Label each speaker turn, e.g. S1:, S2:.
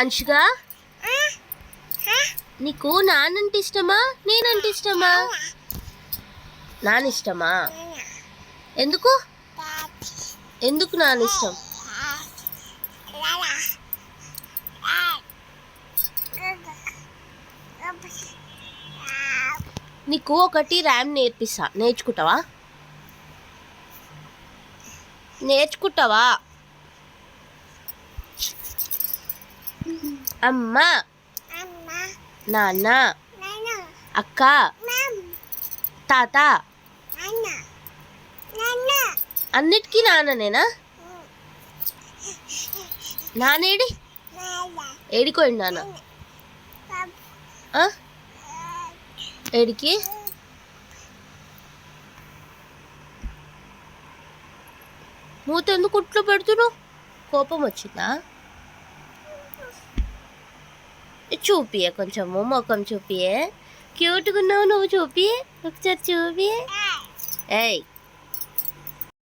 S1: అంశుగా? నీకు నాన్నంటే ఇష్టమా? నేనంటే ఇష్టమా? నాన్న ఇష్టమా ఎందుకు? ఎందుకు నాన్న ఇష్టం నీకు ఒకటి ర్యామ్ నేర్పిస్తా. నేర్చుకుంటావా? నేర్చుకుంటావా? అమ్మ. నాన్న. అక్క. తాత. అన్నిటికీ నాన్ననేనా? నానేడి ఏడికోండి నాన్న? ఏడికి? మూత ఎందుకు కుట్లు పెడుతున్నావు? కోపం వచ్చిందా? చూపియే కొంచెము ముఖం చూపియే క్యూట్గా ఉన్నావు నువ్వు చూపియే ఒకసారి చూపియే ఏయ్.